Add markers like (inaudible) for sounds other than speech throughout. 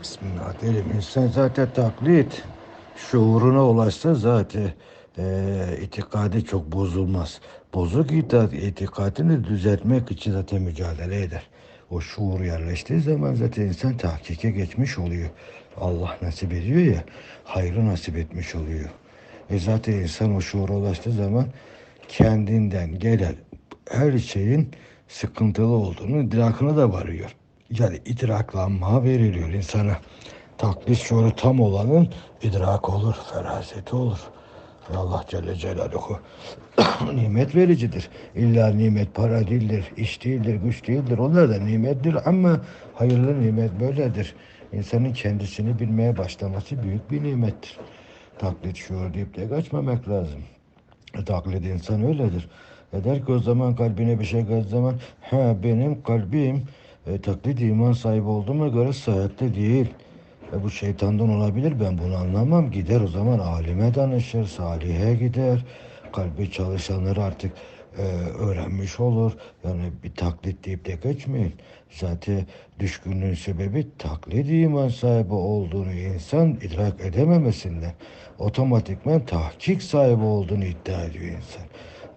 Bismillah diyelim. İnsan zaten taklit şuuruna ulaşsa zaten e, itikadi çok bozulmaz. Bozuk ita- itikadını düzeltmek için zaten mücadele eder. O şuur yerleştiği zaman zaten insan tahkike geçmiş oluyor. Allah nasip ediyor ya, hayrı nasip etmiş oluyor. E zaten insan o şuura ulaştığı zaman kendinden gelen her şeyin sıkıntılı olduğunu idrakına da varıyor. Yani idraklanma veriliyor insana. Taklit şuuru tam olanın idrak olur, feraseti olur. Ve Allah Celle Celaluhu (coughs) nimet vericidir. İlla nimet para değildir, iş değildir, güç değildir. Onlar da nimettir ama hayırlı nimet böyledir. İnsanın kendisini bilmeye başlaması büyük bir nimettir. Taklit şuur deyip de kaçmamak lazım. E, taklit insan öyledir. E der ki o zaman kalbine bir şey geldiği zaman ha benim kalbim e, taklit iman sahibi olduğuma göre sıhhatli değil. E, bu şeytandan olabilir ben bunu anlamam. Gider o zaman alime danışır, salihe gider. Kalbi çalışanları artık e, öğrenmiş olur. Yani bir taklit deyip de geçmeyin. Zaten düşkünlüğün sebebi taklit iman sahibi olduğunu insan idrak edememesinden. Otomatikman tahkik sahibi olduğunu iddia ediyor insan.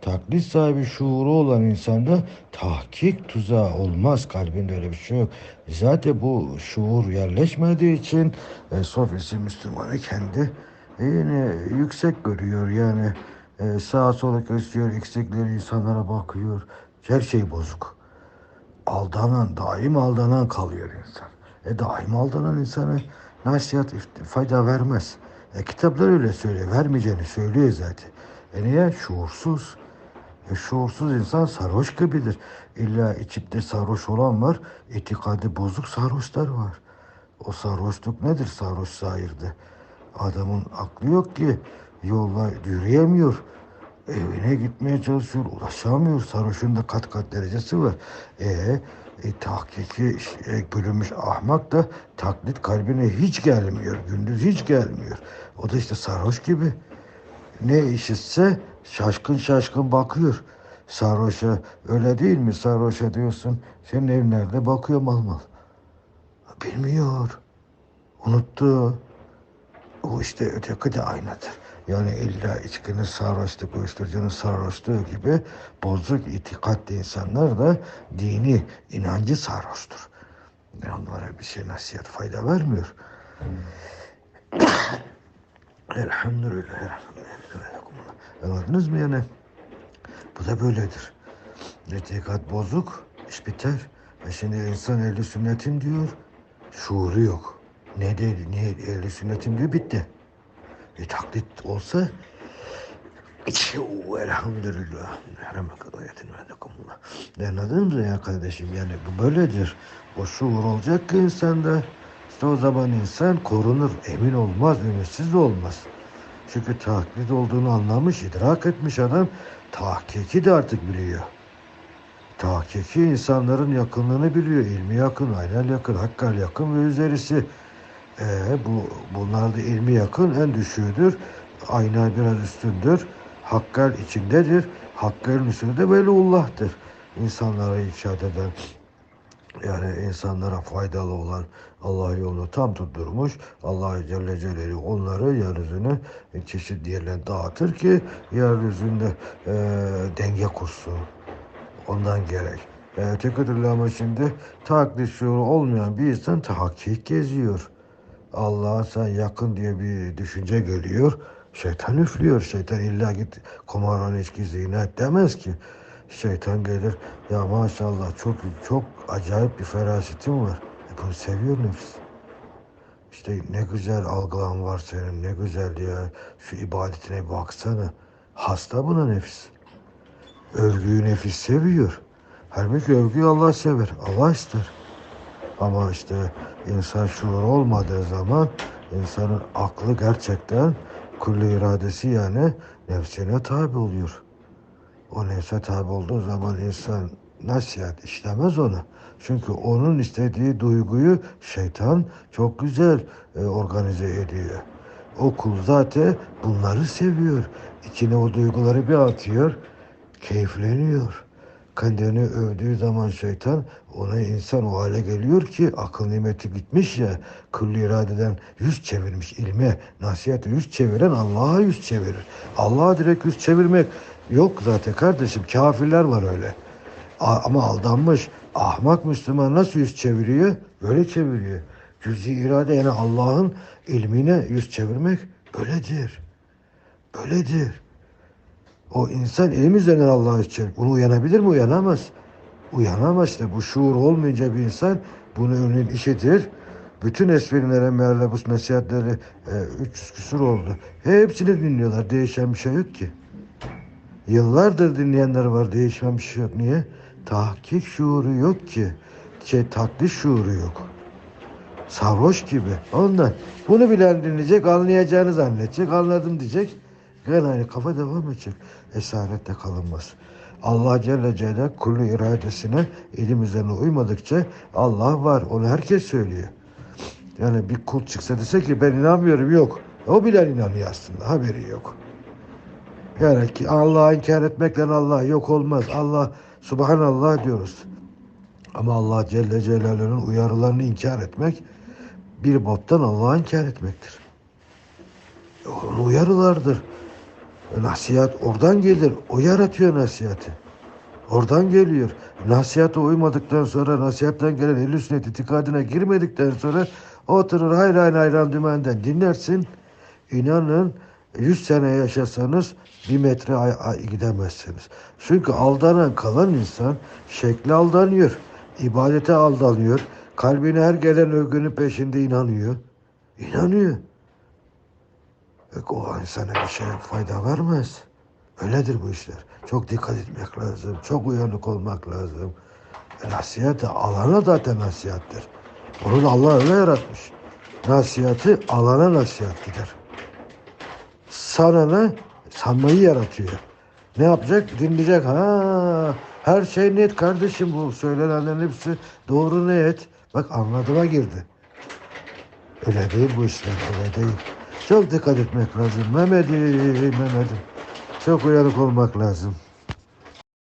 Taklit sahibi şuuru olan insanda tahkik tuzağı olmaz. Kalbinde öyle bir şey yok. Zaten bu şuur yerleşmediği için e, sofisi Müslümanı kendi e, yine yüksek görüyor. Yani e, sağa sola gösteriyor, eksikleri insanlara bakıyor. Her şey bozuk. Aldanan, daim aldanan kalıyor insan. E daim aldanan insana nasihat fayda vermez. E kitaplar öyle söylüyor. Vermeyeceğini söylüyor zaten. E niye? Şuursuz. E şuursuz insan sarhoş gibidir. İlla içip de sarhoş olan var. itikadı bozuk sarhoşlar var. O sarhoşluk nedir sarhoş zahirde? Adamın aklı yok ki. Yolla yürüyemiyor. Evine gitmeye çalışıyor. Ulaşamıyor. Sarhoşun da kat kat derecesi var. E, e tahkiki e, bölünmüş ahmak da taklit kalbine hiç gelmiyor. Gündüz hiç gelmiyor. O da işte sarhoş gibi ne işitse şaşkın şaşkın bakıyor. Sarhoşa öyle değil mi? Sarhoşa diyorsun senin ev nerede? Bakıyor mal mal. Bilmiyor. Unuttu. O işte öteki de aynıdır. Yani illa içkinin sarhoşluk, uyuşturucunun sarhoşluğu gibi bozuk itikatlı insanlar da dini inancı sarhoştur. Onlara bir şey nasihat fayda vermiyor. Elhamdülillah. elhamdülillah. Anladınız mı yani? Bu da böyledir. İtikat bozuk, iş biter. E şimdi insan ehli sünnetim diyor, şuuru yok. Ne dedi, niye ehli sünnetim diyor, bitti. E taklit olsa, elhamdülillah. Anladınız mı ya kardeşim? Yani bu böyledir. O şuur olacak ki insanda. İşte o zaman insan korunur. Emin olmaz, ümitsiz de olmaz. Çünkü taklit olduğunu anlamış, idrak etmiş adam. Tahkiki de artık biliyor. Tahkiki insanların yakınlığını biliyor. İlmi yakın, aynen yakın, hakkal yakın ve üzerisi. Ee, bu bunlarda ilmi yakın en düşüğüdür. Ayna biraz üstündür. Hakkal içindedir. Hakkalın üstünde de Veliullah'tır. İnsanlara irşad eden, yani insanlara faydalı olan Allah yolunu tam tutturmuş. Allah Celle Celaluhu onları yeryüzüne çeşitli yerlerine dağıtır ki yeryüzünde e, denge kursun. Ondan gerek. E, öteki türlü ama şimdi taklit şuuru olmayan bir insan tahkik geziyor. Allah'a sen yakın diye bir düşünce geliyor. Şeytan üflüyor. Şeytan illa git kumarhane içki zina demez ki. Şeytan gelir. Ya maşallah çok çok acayip bir ferasetin var. E bunu seviyor nefis. İşte ne güzel algılan var senin. Ne güzel ya. Şu ibadetine baksana. Hasta buna nefis. Övgüyü nefis seviyor. Halbuki övgüyü Allah sever. Allah ister. Ama işte insan şuur olmadığı zaman insanın aklı gerçekten kulli iradesi yani nefsine tabi oluyor. O nefse tabi olduğu zaman insan nasihat işlemez ona. Çünkü onun istediği duyguyu şeytan çok güzel e, organize ediyor. O kul zaten bunları seviyor. İçine o duyguları bir atıyor, keyifleniyor. kendini övdüğü zaman şeytan ona insan o hale geliyor ki akıl nimeti gitmiş ya külli iradeden yüz çevirmiş ilme nasihate yüz çeviren Allah'a yüz çevirir. Allah'a direkt yüz çevirmek yok zaten kardeşim kafirler var öyle. Ama aldanmış ahmak Müslüman nasıl yüz çeviriyor? Böyle çeviriyor. Cüz-i irade yani Allah'ın ilmine yüz çevirmek böyledir. Böyledir. O insan ilim üzerinden Allah'a yüz çevirir. Bunu uyanabilir mi? Uyanamaz. Uyanamaz işte. Bu şuur olmayınca bir insan bunu önün işitir. Bütün esverinlere meğerle bu nasihatleri e, 300 küsur oldu. Hepsini dinliyorlar. Değişen bir şey yok ki. Yıllardır dinleyenler var. Değişen bir şey yok. Niye? Tahkik şuuru yok ki. Şey, taklit şuuru yok. Sarhoş gibi. Ondan. Bunu bilen dinleyecek, anlayacağını zannedecek. Anladım diyecek. Gene aynı kafa devam edecek. Esarette kalınmaz. Allah Celle Celle kullu iradesine ilim üzerine uymadıkça Allah var. Onu herkes söylüyor. Yani bir kul çıksa dese ki ben inanmıyorum yok. O bile inanıyor aslında. Haberi yok. Yani ki Allah'ı inkar etmekle Allah yok olmaz. Allah subhanallah diyoruz. Ama Allah Celle Celaluhu'nun uyarılarını inkar etmek bir baptan Allah'ı inkar etmektir. Onun uyarılardır. Nasihat oradan gelir. O yaratıyor nasihati. Oradan geliyor. Nasihata uymadıktan sonra, nasihattan gelen ehl sünnet itikadına girmedikten sonra oturur hayran hayran dümenden dinlersin. İnanın 100 sene yaşasanız bir metre gidemezsiniz. Çünkü aldanan kalan insan şekle aldanıyor. ibadete aldanıyor. Kalbine her gelen övgünün peşinde inanıyor. İnanıyor. E, o insana bir şey fayda vermez. Öyledir bu işler. Çok dikkat etmek lazım. Çok uyanık olmak lazım. Nasihat alana zaten nasihattir. Onu da Allah öyle yaratmış. Nasihati alana nasihatlidir. Sanana sanmayı yaratıyor. Ne yapacak? Dinleyecek. Ha, her şey net kardeşim bu. Söylenenlerin hepsi doğru net. Bak anladıma girdi. Öyle değil bu işler. Öyle değil. Çok dikkat etmek lazım. Mehmet'im, Mehmet'im. Çok uyanık olmak lazım.